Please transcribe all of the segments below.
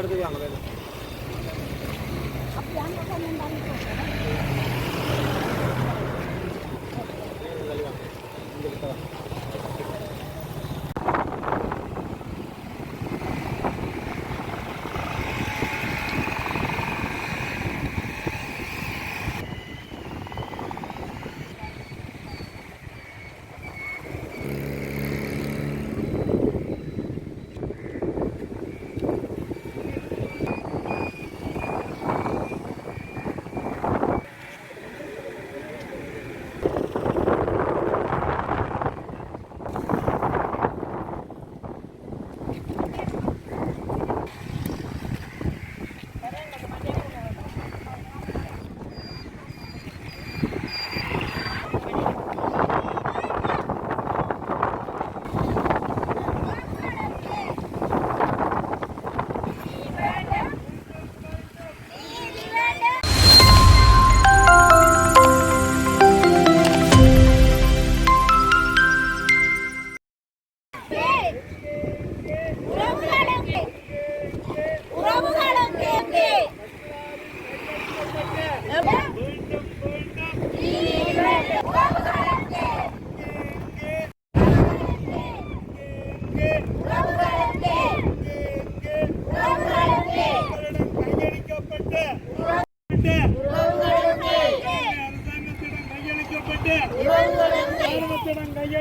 कर दे हमारे लिए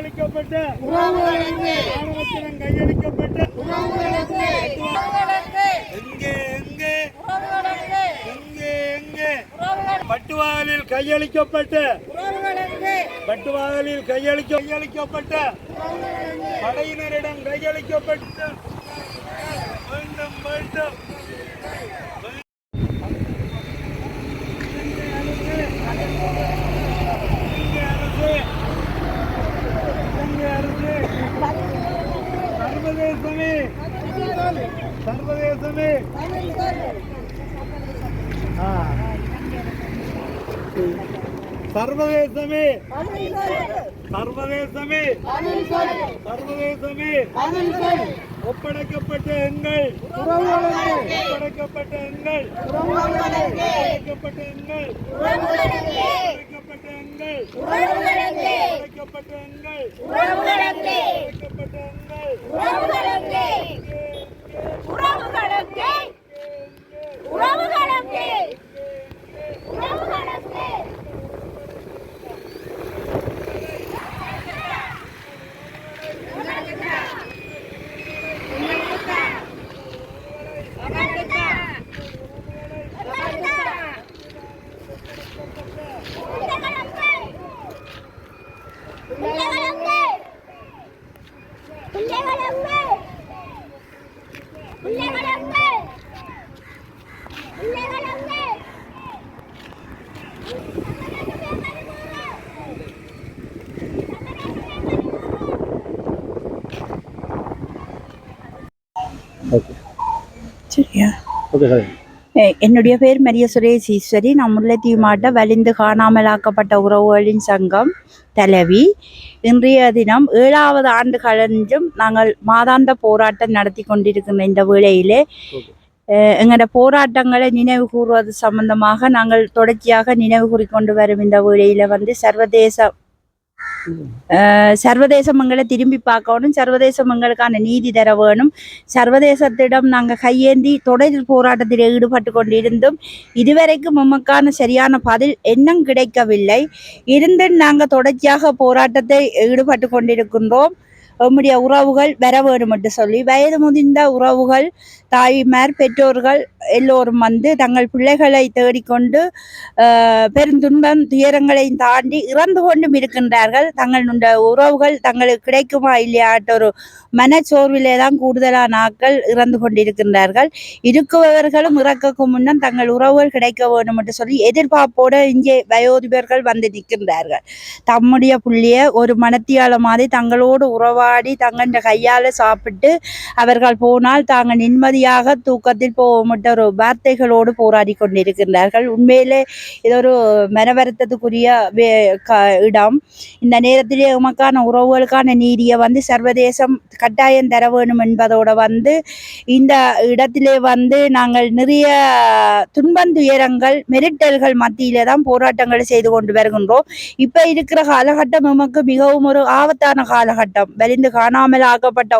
கையளிக்கப்பட்ட ஆணவத்திடம் கையளிக்கப்பட்ட எங்கே எங்கே? எங்கே எங்கே? பட்டுவாகலில் கையளிக்கப்பட்ட பட்டுவாகலில் கையளிக்க கையளிக்கப்பட்ட படையினரிடம் கையளிக்கப்பட்ட வேண்டும் வேண்டும். இந்திய அரசு சர்வதேசமே சர்வதேசமே. சர்வதேசமே சர்வதேசமே சர்வதேசமே. ஒப்படைக்கப்பட்ட எங்கள் ஒப்படைக்கப்பட்ட எங்கள் ஒப்படைக்கப்பட்ட எங்கள் ஒப்படைக்கப்பட்ட எங்கள். ஒப்படைக்கப்பட்ட எண்கள் ஒப்படைக்கப்பட்ட எண்கள் உறவுகளுக்கு உறவுகளுக்கு உறவுகளுக்கு சரியா? என்னுடைய பேர் மரிய சுரேஷ் ஈஸ்வரி நான் முல்லைத்தீவு மாவட்ட வலிந்து காணாமலாக்கப்பட்ட உறவுகளின் சங்கம் தலைவி. இன்றைய தினம் ஏழாவது ஆண்டு கழிஞ்சும் நாங்கள் மாதாந்த போராட்டம் நடத்தி கொண்டிருக்கின்ற இந்த வேளையிலே எங்களோட போராட்டங்களை நினைவு கூறுவது சம்பந்தமாக நாங்கள் தொடர்ச்சியாக நினைவு கூறிக்கொண்டு வரும் இந்த வேளையில வந்து சர்வதேச சர்வதேசம் எங்களை திரும்பி பார்க்கணும். சர்வதேசம் எங்களுக்கான நீதி தர வேணும். சர்வதேசத்திடம் நாங்கள் கையேந்தி தொடர் போராட்டத்தில் ஈடுபட்டு கொண்டிருந்தும். இதுவரைக்கும் உமக்கான சரியான பதில் இன்னும் கிடைக்கவில்லை. இருந்தும் நாங்கள் தொடர்ச்சியாக போராட்டத்தை ஈடுபட்டு கொண்டிருக்கின்றோம். நம்முடைய உறவுகள் வர வேண்டும் என்று சொல்லி வயது முதிர்ந்த உறவுகள் தாய்மார் பெற்றோர்கள் எல்லோரும் வந்து தங்கள் பிள்ளைகளை தேடிக்கொண்டு பெருந்துன்பம் துயரங்களையும் தாண்டி இறந்து கொண்டும் இருக்கின்றார்கள். தங்களுடைய உறவுகள் தங்களுக்கு கிடைக்குமா இல்லையாட்ட ஒரு மனச்சோர்விலே தான் கூடுதலான ஆட்கள் இறந்து கொண்டிருக்கின்றார்கள். இருக்குபவர்களும் இறக்கக்கு முன்னம் தங்கள் உறவுகள் கிடைக்க வேண்டும் என்று சொல்லி எதிர்பார்ப்போடு இங்கே வயோதிபர்கள் வந்து நிற்கின்றார்கள். தம்முடைய புள்ளிய ஒரு மனத்தியால மாதிரி தங்களோடு உறவா பாடி தங்கண்ட கையால் சாப்பிட்டு அவர்கள் போனால் தாங்கள் நிம்மதியாக தூக்கத்தில் போகமிட்ட ஒரு வார்த்தைகளோடு போராடி கொண்டிருக்கின்றார்கள். உண்மையிலே இது ஒரு மனவருத்தத்துக்குரிய இடம். இந்த நேரத்திலே உமக்கான உறவுகளுக்கான நீதியை வந்து சர்வதேசம் கட்டாயம் தர வேணும் என்பதோட வந்து இந்த இடத்திலே வந்து நாங்கள் நிறைய துன்பந்துயரங்கள் மிரட்டல்கள் மத்தியிலே தான் போராட்டங்களை செய்து கொண்டு வருகின்றோம். இப்ப இருக்கிற காலகட்டம் நமக்கு மிகவும் ஒரு ஆபத்தான காலகட்டம். இருந்து காணாமல் ஆக்கப்பட்ட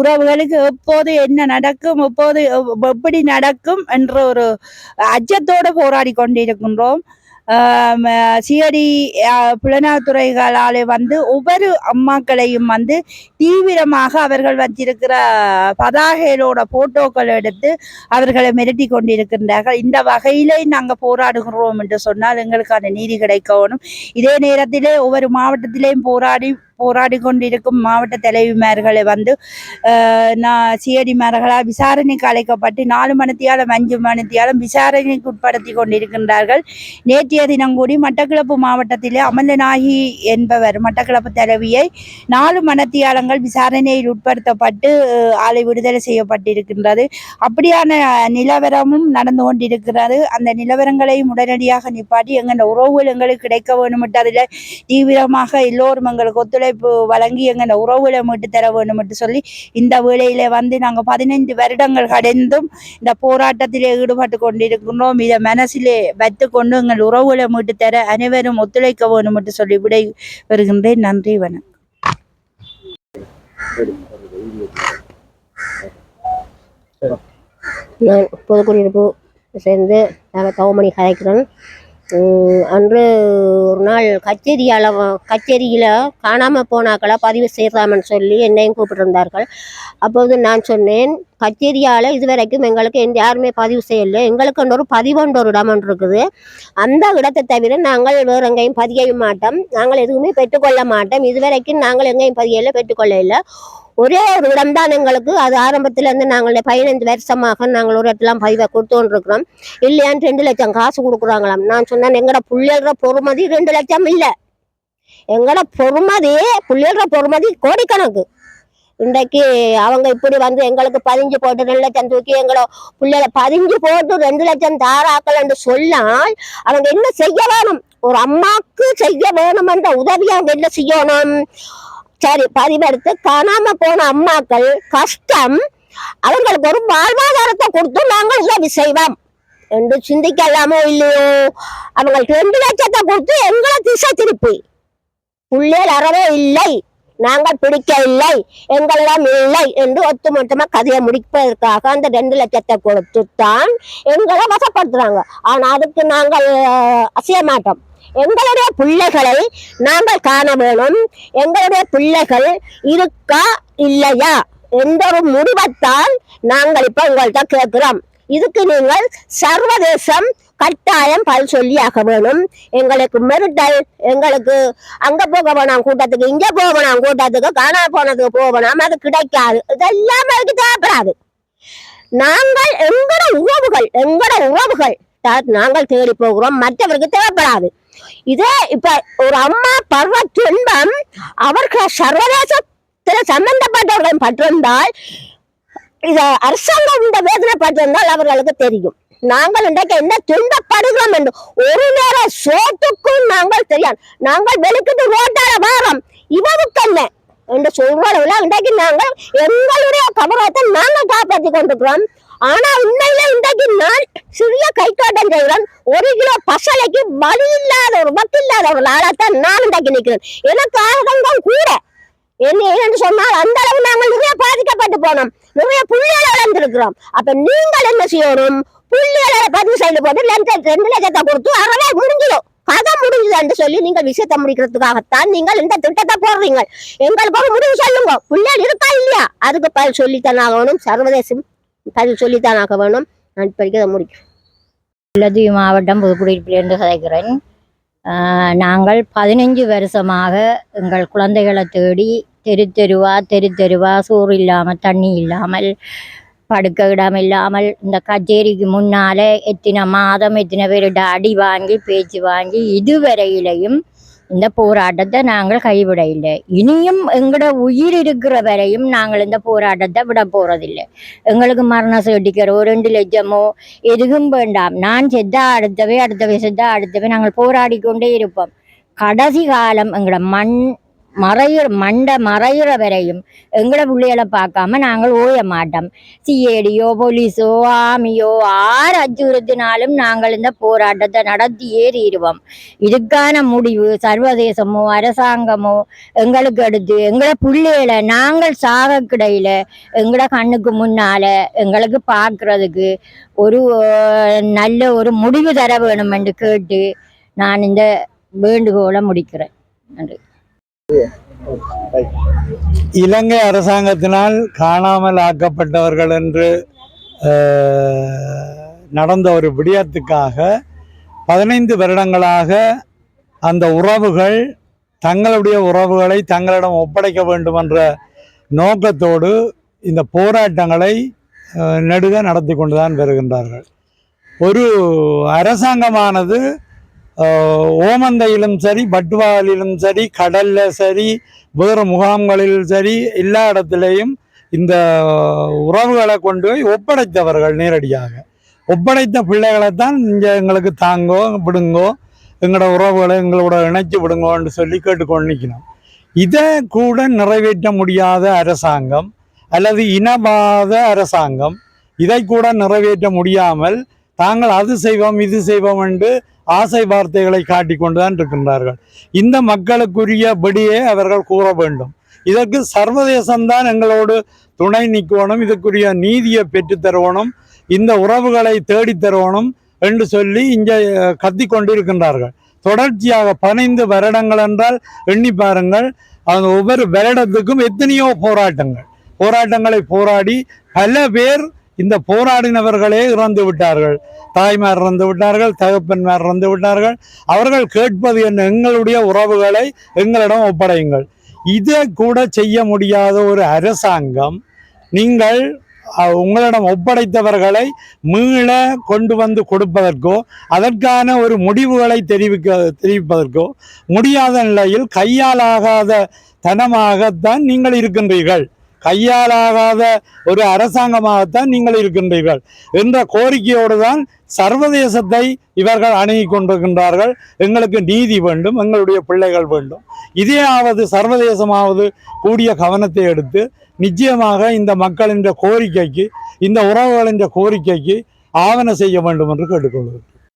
உறவுகளுக்கு எப்போது என்ன நடக்கும் எப்போது எப்படி நடக்கும் என்ற ஒரு அச்சத்தோடு போராடி கொண்டிருக்கின்றோம். ஆம், சிஐடி புலனாத்துறைகளாலே வந்து ஒவ்வொரு அம்மாக்களையும் வந்து தீவிரமாக அவர்கள் வச்சிருக்கிற பதாகைகளோட போட்டோக்கள் எடுத்து அவர்களை மிரட்டி கொண்டிருக்கின்றார்கள். இந்த வகையிலே நாங்கள் போராடுகிறோம் என்று சொன்னால் எங்களுக்கான நீதி கிடைக்கணும். இதே நேரத்திலே ஒவ்வொரு மாவட்டத்திலேயும் போராடி போராடி கொண்டிருக்கும் மாவட்ட தலைவிமார்களை வந்து நான் சிஐடிமார்களால் விசாரணைக்கு அழைக்கப்பட்டு நாலு மணித்தியாலும் அஞ்சு மணித்தியாலும் விசாரணைக்கு உட்படுத்தி கொண்டிருக்கின்றார்கள். நேற்றைய தினம் கூடி மட்டக்களப்பு மாவட்டத்திலே அமலநாயகி என்பவர் மட்டக்களப்பு தலைவியை நாலு மணத்தியாலங்கள் விசாரணையில் உட்படுத்தப்பட்டு ஆலை விடுதலை செய்யப்பட்டிருக்கின்றது. அப்படியான நிலவரமும் நடந்து கொண்டிருக்கிறது. அந்த நிலவரங்களையும் உடனடியாக நிப்பாட்டி எங்கள் உறவுகள் எங்களுக்கு கிடைக்க வேண்டும் அதில் தீவிரமாக எல்லோரும் எங்களுக்கு ஒத்துழை ஒத்துழைப்பு வழங்கி எங்கள் உறவுகளை மீட்டு தர வேண்டும் என்று சொல்லி இந்த வேளையில வந்து நாங்கள் பதினைந்து வருடங்கள் கடந்தும் இந்த போராட்டத்திலே ஈடுபட்டு கொண்டிருக்கின்றோம். இதை மனசிலே வைத்துக்கொண்டு எங்கள் உறவுகளை மீட்டு தர அனைவரும் ஒத்துழைக்க வேண்டும் என்று சொல்லி விடை வருகின்றேன் நன்றி வணக்கம். நான் பொதுக்குடியிருப்பு சேர்ந்து நாங்கள் தவமணி கலைக்கிறோம் அன்று ஒரு நாள் கச்சேரியால் கச்சேரியில் காணாமல் போனாக்களை பதிவு செய்யலாம்னு சொல்லி என்னையும் கூப்பிட்டுருந்தார்கள் அப்போது நான் சொன்னேன் கச்சேரியால் இதுவரைக்கும் எங்களுக்கு எந்த யாருமே பதிவு செய்யலை. எங்களுக்கு ஒரு பதிவொன்று ஒரு இடம் ஒன்று இருக்குது. அந்த இடத்தை தவிர நாங்கள் வேறு எங்கேயும் பதிய மாட்டோம். நாங்கள் எதுவுமே பெற்றுக்கொள்ள மாட்டோம். இதுவரைக்கும் நாங்கள் எங்கேயும் பதியல பெற்றுக்கொள்ள இல்லை ஒரே ஒரு இடம் தான் எங்களுக்கு. அது ஆரம்பத்துல இருந்து நாங்கள் பதினைந்து வருஷமாக நாங்கள் ஒரு இடத்துலாம் பதிவை கொடுத்துருக்குறோம் இல்லையான்னு ரெண்டு லட்சம் காசு கொடுக்குறாங்களாம். நான் சொன்னேன் எங்கட புள்ளியல்ற பொறுமதி ரெண்டு லட்சம் இல்லை. எங்கட பொறுமதி புள்ளியல்ற பொறுமதி கோடிக்கணக்கு. இன்றைக்கு அவங்க இப்படி வந்து எங்களுக்கு பதிஞ்சு போட்டு ரெண்டு லட்சம் தூக்கி எங்களோட பிள்ளைகளை பதிஞ்சு போட்டு ரெண்டு லட்சம் தாராக்கள் என்று சொன்னால் அவங்க என்ன செய்ய வேணும்? ஒரு அம்மாக்கு செய்ய வேணும் என்ற உதவி அவங்க என்ன செய்யணும்? சரி பதிவெடுத்து காணாம போன அம்மாக்கள் கஷ்டம். அவங்களுக்கு ஒரு வாழ்வாதாரத்தை கொடுத்து நாங்கள் உதவி செய்வோம். என்று சிந்திக்கலாமோ இல்லையோ? அவங்களுக்கு ரெண்டு லட்சத்தை கொடுத்து எங்களை திசை திருப்பி. புள்ளைகள் அறவே இல்லை. நாங்கள் பிடிக்க இல்லை. எங்களிடம் இல்லை என்று ஒத்துமொத்தமாக கதையை முடிப்பதற்காக அந்த ரெண்டு லட்சத்தை கொடுத்து தான் எங்களை வசப்படுத்துறாங்க. ஆனா அதுக்கு நாங்கள் அசைய மாட்டோம். எங்களுடைய பிள்ளைகளை நாங்கள் காண வேணும். எங்களுடைய பிள்ளைகள் இருக்கா இல்லையா என்ற ஒரு முடிவைத்தான் நாங்கள் இப்ப உங்கள்கிட்ட கேட்கிறோம். இதுக்கு நீங்கள் சர்வதேசம் கட்டாயம் பல் சொல்லியாக வேணும். எங்களுக்கு மெரிட்டல் எங்களுக்கு அங்க போக வேணாம் கூட்டத்துக்கு இங்க போக வேணாம் கூட்டத்துக்கு காணா போனதுக்கு போக வேணாம் அது கிடைக்காது. இதெல்லாம் அதுக்கு தேவைப்படாது. நாங்கள் எங்கட உறவுகள் எங்கட உறவுகள் நாங்கள் தேடி போகிறோம். மற்றவருக்கு தேவைப்படாது. இதே இப்ப ஒரு அம்மா பர்வ துன்பம் அவர்கள் சர்வதேசத்துல சம்பந்தப்பட்டவர்கள் பட்டிருந்தால் இத அரசாங்கம் இந்த வேதனைப்பட்டிருந்தால் அவர்களுக்கு தெரியும். நாங்கள் இன்றைக்கு என்ன துன்பப்படுகிறோம் என்று ஒரு நேர சோத்துக்கும் நாங்கள் தெரியாது. நாங்கள் வெளிக்கிட்டு ரோட்டால வாரம். இவருக்கு என்ன? என்று சொல்றளவுல இன்றைக்கு நாங்கள் எங்களுடைய கபரத்தை நாங்கள் காப்பாற்றி கொண்டிருக்கிறோம். ஆனா உண்மையில இன்றைக்கு நான் சிறிய கைத்தோட்டம் செய்கிறேன் ஒரு கிலோ பசலைக்கு வலி இல்லாத ஒரு வக்கு இல்லாத ஒரு ஆளாத்தான் நான் இன்றைக்கு நிற்கிறேன். எனக்கு ஆகங்கம் கூட. என்ன ஏன்னு சொன்னால் அந்த அளவு நாங்கள் நிறைய பாதிக்கப்பட்டு போனோம். நிறைய புள்ளிகளை வளர்ந்துருக்கிறோம் அப்ப நீங்கள் என்ன செய்யணும்? புள்ளிகளை பதிவு செய்து போட்டு ரெண்டு லட்சத்தை கொடுத்து அறவே முடிஞ்சிடும் கதை முடிஞ்சதுன்னு சொல்லி நீங்கள் விஷயத்தை முடிக்கிறதுக்காகத்தான் நீங்கள் இந்த திட்டத்தை போடுறீங்க. எங்களுக்கு முடிவு சொல்லுங்க. பிள்ளைகள் இருக்கா இல்லையா? அதுக்கு பதில் சொல்லித்தான் ஆகணும். சர்வதேசம் பதில் சொல்லித்தான் ஆக வேணும். நான் இப்படிக்கு அதை முடிக்கிறேன். உள்ளதீவு மாவட்டம் புதுக்குடியிலிருந்து கதைக்கிறேன். நாங்கள் பதினஞ்சு வருஷமாக எங்கள் குழந்தைகளை தேடி தெரு தெருவா தெரு தெருவா சோறு இல்லாமல் தண்ணி இல்லாமல் படுக்க இடம் இல்லாமல் இந்த கச்சேரிக்கு முன்னால் எத்தனை மாதம் எத்தனை பேருட அடி வாங்கி பேச்சு வாங்கி இதுவரையிலையும் இந்த போராட்டத்தை நாங்கள் கைவிடையில்லை இனியும் எங்களோட உயிர் இருக்கிற வரையும் நாங்கள் இந்த போராட்டத்தை விட போறதில்லை. எங்களுக்கு மரண சர்டிஃபிகேட் ரெண்டு லட்சமோ எதுவும் வேண்டாம். நான் செத்தா அடுத்தவே அடுத்தவே செத்தா அடுத்தவே நாங்கள் போராடி கொண்டே இருப்போம். கடைசி காலம் எங்களோட மண் மறையிற மண்டை மறையிற வரையும் எங்களோட பிள்ளைகளை பார்க்காம நாங்கள் ஓய மாட்டோம். சிஏடியோ போலீஸோ ஆமியோ ஆறு அச்சுறுத்தினாலும் நாங்கள் இந்த போராட்டத்தை நடத்தியே தீருவோம் இதுக்கான முடிவு சர்வதேசமோ அரசாங்கமோ எங்களுக்கு எடுத்து எங்களோட பிள்ளைகளை நாங்கள் சாகக்கிடையில எங்களை எங்களோட கண்ணுக்கு முன்னால எங்களுக்கு பார்க்கறதுக்கு ஒரு நல்ல ஒரு முடிவு தர வேணும் என்று கேட்டு நான் இந்த வேண்டுகோளை முடிக்கிறேன். நன்றி. இலங்கை அரசாங்கத்தினால் காணாமல் ஆக்கப்பட்டவர்கள் என்று நடந்த ஒரு விடயத்துக்காக பதினைந்து வருடங்களாக அந்த உறவுகள் தங்களுடைய உறவுகளை தங்களிடம் ஒப்படைக்க வேண்டும் என்ற நோக்கத்தோடு இந்த போராட்டங்களை நெடுக நடத்தி கொண்டுதான் வருகின்றார்கள். ஒரு அரசாங்கமானது ஓமந்தையிலும் சரி பட்வாலிலும் சரி கடல்ல சரி வேறு முகாம்களில் சரி எல்லா இடத்துலையும் இந்த உறவுகளை கொண்டு போய் ஒப்படைத்தவர்கள் நேரடியாக. ஒப்படைத்த பிள்ளைகளை தான் இங்கே எங்களுக்கு தாங்கோ விடுங்கோ எங்களோட உறவுகளை எங்களோட இணைச்சு விடுங்கோன்னு சொல்லி கேட்டுக்கொண்டு நிற்கணும். இதை கூட நிறைவேற்ற முடியாத அரசாங்கம் அல்லது இனவாத அரசாங்கம் இதை கூட நிறைவேற்ற முடியாமல் தாங்கள் அது செய்வோம் இது செய்வோம் என்று ஆசை வார்த்தைகளை காட்டிக்கொண்டு தான் இருக்கின்றார்கள். இந்த மக்களுக்குரிய படியே அவர்கள் கூற வேண்டும். இதற்கு சர்வதேசம்தான் எங்களோடு துணை நிற்கணும் இதுக்குரிய நீதியை பெற்றுத்தருவணும் இந்த உறவுகளை தேடித்தருவணும் என்று சொல்லி இங்கே கத்தி கொண்டிருக்கின்றார்கள் தொடர்ச்சியாக பதினைந்து வருடங்கள் என்றால் எண்ணி பாருங்கள் அந்த ஒவ்வொரு வருடத்துக்கும் எத்தனையோ போராட்டங்கள். போராட்டங்களை போராடி பல பேர் இந்த போராடினவர்களே இறந்து விட்டார்கள். தாய்மார் இறந்து விட்டார்கள் தகப்பன்மார் இறந்து விட்டார்கள். அவர்கள் கேட்பது என்ன? எங்களுடைய உறவுகளை எங்களிடம் ஒப்படையுங்கள். இதை கூட செய்ய முடியாத ஒரு அரசாங்கம் நீங்கள் உங்களிடம் ஒப்படைத்தவர்களை மீள கொண்டு வந்து கொடுப்பதற்கோ அதற்கான ஒரு முடிவுகளை தெரிவிக்க தெரிவிப்பதற்கோ முடியாத நிலையில் கையாலாகாத தனமாகத்தான் நீங்கள் இருக்கின்றீர்கள். கையாலாகாத ஒரு அரசாங்கமாகத்தான் நீங்கள் இருக்கின்றீர்கள் என்ற கோரிக்கையோடு தான் சர்வதேசத்தை இவர்கள் அணுகி கொண்டிருக்கின்றார்கள். எங்களுக்கு நீதி வேண்டும் எங்களுடைய பிள்ளைகள் வேண்டும். இதையாவது சர்வதேசமாவது கூடிய கவனத்தை எடுத்து நிச்சயமாக இந்த மக்களின் கோரிக்கைக்கு இந்த உறவுகளின் கோரிக்கைக்கு ஆவண செய்ய வேண்டும் என்று கேட்டுக்கொள்கிறேன்.